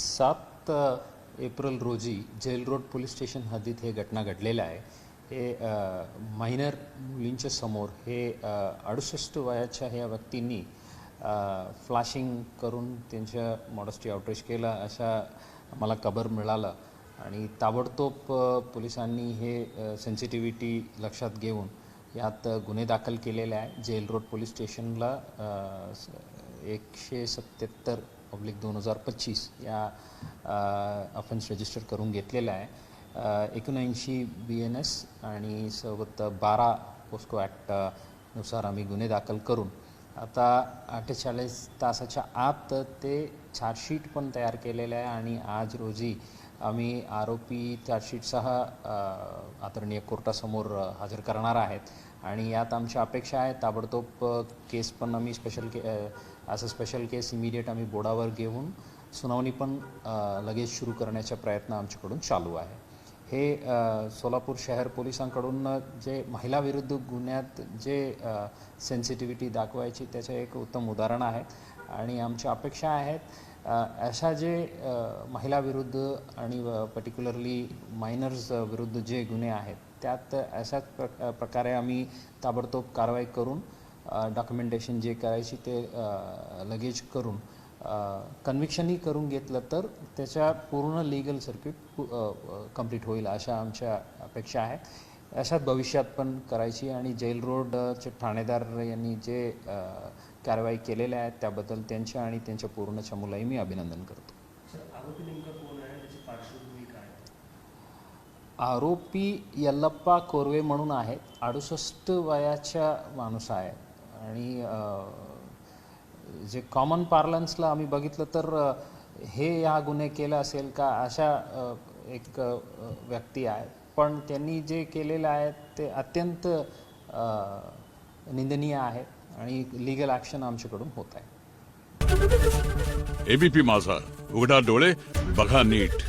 सात एप्रिल रोजी gel road police station हद्दीत हे घटना घडलेलं आहे. हे मायनर मुलींच्या समोर हे अडुसष्ट वयाच्या ह्या व्यक्तींनी फ्लॅशिंग करून त्यांच्या मॉडस्टी आउटरीच केला अशा मला खबर मिळालं. आणि ताबडतोब पोलिसांनी हे सेन्सिटिव्हिटी लक्षात घेऊन यात गुन्हे दाखल केलेले आहे. जेल रोड पोलीस स्टेशनला एकशे सत्याहत्तर पब्लिक दोन हजार पच्चीस या अफेन्स रजिस्टर करून घेतलेला आहे. एकोणऐंशी बी एन एस आणि सोबत बारा पोस्को ॲक्टनुसार आम्ही गुन्हे दाखल करून आता अठ्ठेचाळीस तासाच्या आत ते चार्जशीट पण तयार केलेलं आहे आणि आज रोजी आम्ही आरोपी चार्जशीटसह आदरणीय कोर्टासमोर हजर करणार आहेत. आणि यात आमच्या अपेक्षा आहे ताबडतोब केस पण आम्ही स्पेशल के असं स्पेशल केस इमिडिएट आम्ही बोर्डावर घेऊन सुनावणी पण लगेच सुरू करण्याचा प्रयत्न आमच्याकडून चालू आहे. हे सोलापूर शहर पोलिसांकडून जे महिलाविरुद्ध गुन्ह्यात जे सेन्सिटिव्हिटी दाखवायची त्याचं एक उत्तम उदाहरण आहे. आणि आमच्या अपेक्षा आहेत अशा जे महिलाविरुद्ध आणि पर्टिक्युलरली मायनर्स विरुद्ध जे गुन्हे आहेत त्यात अशाच प्र प्रकारे आम्ही ताबडतोब कारवाई करून डॉक्युमेंटेशन जे करायची ते लगेज लगेच करून कन्व्हिक्शनही करून घेतलं तर त्याच्या पूर्ण लिगल सर्किट कंप्लीट होईल अशा आमच्या अपेक्षा आहेत अशाच भविष्यात पण करायची आणि जेल रोडचे ठाणेदार यांनी जे कारवाई केलेल्या आहेत त्याबद्दल त्यांच्या आणि त्यांच्या पूर्ण चमूलाही मी अभिनंदन करतो. आरोपी यल्लप्पा कोरवे म्हणून आहेत. अडुसष्ट वयाच्या माणूस आहे. आणि जे कॉमन पार्लन्सला आम्ही बघितलं तर हे हा गुन्हे केला असेल का अशा एक व्यक्ती आहे. पण त्यांनी जे केलेलं आहे ते अत्यंत निंदनीय आहे आणि लिगल ॲक्शन आमच्याकडून होत आहे. एबीपी माझा. उघडा डोळे बघा नीट.